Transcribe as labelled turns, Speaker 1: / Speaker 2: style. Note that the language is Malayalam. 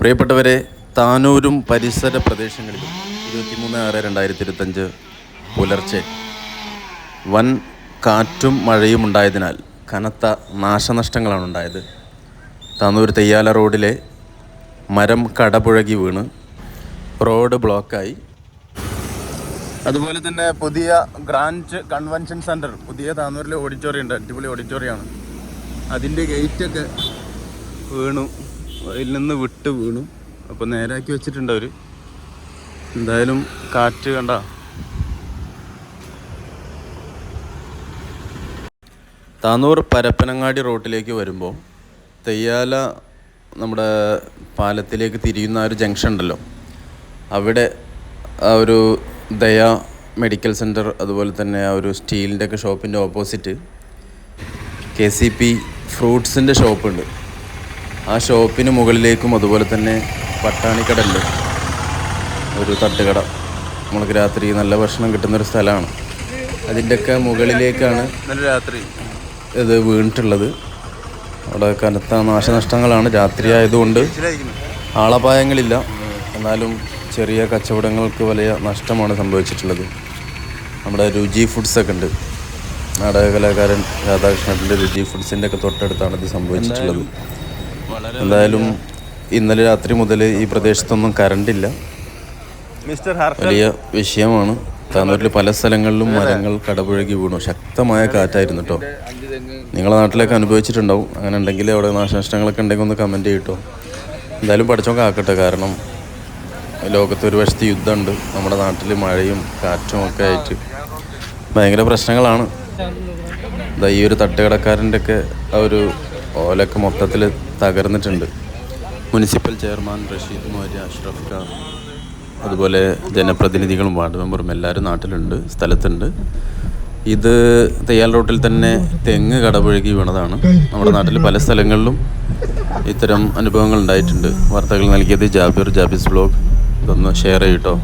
Speaker 1: പ്രിയപ്പെട്ടവരെ താനൂരും പരിസര പ്രദേശങ്ങളിലും ഇരുപത്തിമൂന്ന് ആറ് രണ്ടായിരത്തി ഇരുപത്തഞ്ച് പുലർച്ചെ വൻ കാറ്റും മഴയും ഉണ്ടായതിനാൽ കനത്ത നാശനഷ്ടങ്ങളാണ് ഉണ്ടായത്. താനൂർ തെയ്യാല റോഡിലെ മരം കടപുഴകി വീണ് റോഡ് ബ്ലോക്കായി. അതുപോലെ തന്നെ പുതിയ ഗ്രാൻഡ് കൺവെൻഷൻ സെന്റർ പുതിയ താനൂരിലെ ഓഡിറ്റോറിയം ഉണ്ട് അടിപൊളി ഓഡിറ്റോറിയമാണ്. അതിന്റെ ഗേറ്റൊക്കെ വീണു. അതിൽ നിന്ന് വിട്ട് വീണു. അപ്പോൾ നേരാക്കി വെച്ചിട്ടുണ്ട് അവർ എന്തായാലും കാറ്റ് കണ്ട. താനൂർ പരപ്പനങ്ങാടി റോട്ടിലേക്ക് വരുമ്പോൾ തെയ്യാല നമ്മുടെ പാലത്തിലേക്ക് തിരിയുന്ന ഒരു ജംഗ്ഷൻ ഉണ്ടല്ലോ. അവിടെ ആ ഒരു ദയ മെഡിക്കൽ സെന്റർ അതുപോലെ തന്നെ ആ ഒരു സ്റ്റീലിന്റെ ഒക്കെ ഷോപ്പിന്റെ ഓപ്പോസിറ്റ് കെ സി പി ഫ്രൂട്ട്സിന്റെ ഷോപ്പുണ്ട്. ആ ഷോപ്പിന് മുകളിലേക്കും അതുപോലെ തന്നെ പട്ടാണിക്കട ഉണ്ട് ഒരു തട്ടുകട. നമ്മൾക്ക് രാത്രി നല്ല ഭക്ഷണം കിട്ടുന്നൊരു സ്ഥലമാണ്. അതിന്റെയൊക്കെ മുകളിലേക്കാണ് നല്ല രാത്രി. ഇത് വീണിട്ടുള്ളത്. അവിടെ കനത്ത നാശനഷ്ടങ്ങളാണ്. രാത്രി ആയതുകൊണ്ട് ആളപായങ്ങളില്ല. എന്നാലും ചെറിയ കച്ചവടങ്ങൾക്ക് വലിയ നഷ്ടമാണ് സംഭവിച്ചിട്ടുള്ളത്. നമ്മുടെ രുചി ഫുഡ്സൊക്കെ ഉണ്ട്. നാടക കലാകാരൻ രാധാകൃഷ്ണന്റെ രുചി ഫുഡ്സിന്റെ ഒക്കെ തൊട്ടടുത്താണ് ഇത് സംഭവിച്ചിട്ടുള്ളത്. എന്തായാലും ഇന്നലെ രാത്രി മുതൽ ഈ പ്രദേശത്തൊന്നും കറണ്ടില്ല. വലിയ വിഷയമാണ്. താനൂരിൽ പല സ്ഥലങ്ങളിലും മരങ്ങൾ കടപുഴകി വീണു. ശക്തമായ കാറ്റായിരുന്നു കേട്ടോ നിങ്ങളെ നാട്ടിലൊക്കെ അനുഭവിച്ചിട്ടുണ്ടാവും. അങ്ങനെ ഉണ്ടെങ്കിൽ അവിടെ നാശനഷ്ടങ്ങളൊക്കെ ഉണ്ടെങ്കിൽ ഒന്ന് കമന്റ് ചെയ്യട്ടോ എന്തായാലും പഠിച്ചോക്കെ ആക്കട്ടെ. കാരണം ലോകത്ത് ഒരു വശത്ത് യുദ്ധമുണ്ട്. നമ്മുടെ നാട്ടിൽ മഴയും കാറ്റും ഒക്കെ ആയിട്ട് ഭയങ്കര പ്രശ്നങ്ങളാണ്. ഈ ഒരു തട്ടുകടക്കാരന്റെ ഒക്കെ ആ ഒരു ഓലൊക്കെ മൊത്തത്തിൽ തകർന്നിട്ടുണ്ട്. മുനിസിപ്പൽ ചെയർമാൻ റഷീദ് മൗര്യ അഷ്റഫ് ഖാൻ അതുപോലെ ജനപ്രതിനിധികളും വാർഡ് മെമ്പറും എല്ലാവരും നാട്ടിലുണ്ട് സ്ഥലത്തുണ്ട്. ഇത് തെയ്യാൽ റോട്ടിൽ തന്നെ തെങ്ങ് കടപുഴകി വീണതാണ്. നമ്മുടെ നാട്ടിൽ പല സ്ഥലങ്ങളിലും ഇത്തരം അനുഭവങ്ങൾ ഉണ്ടായിട്ടുണ്ട്. വാർത്തകൾ നൽകിയത് ജാബിർ ജാബിസ് ബ്ലോഗ്. ഇതൊന്ന് ഷെയർ ചെയ്യട്ടോ.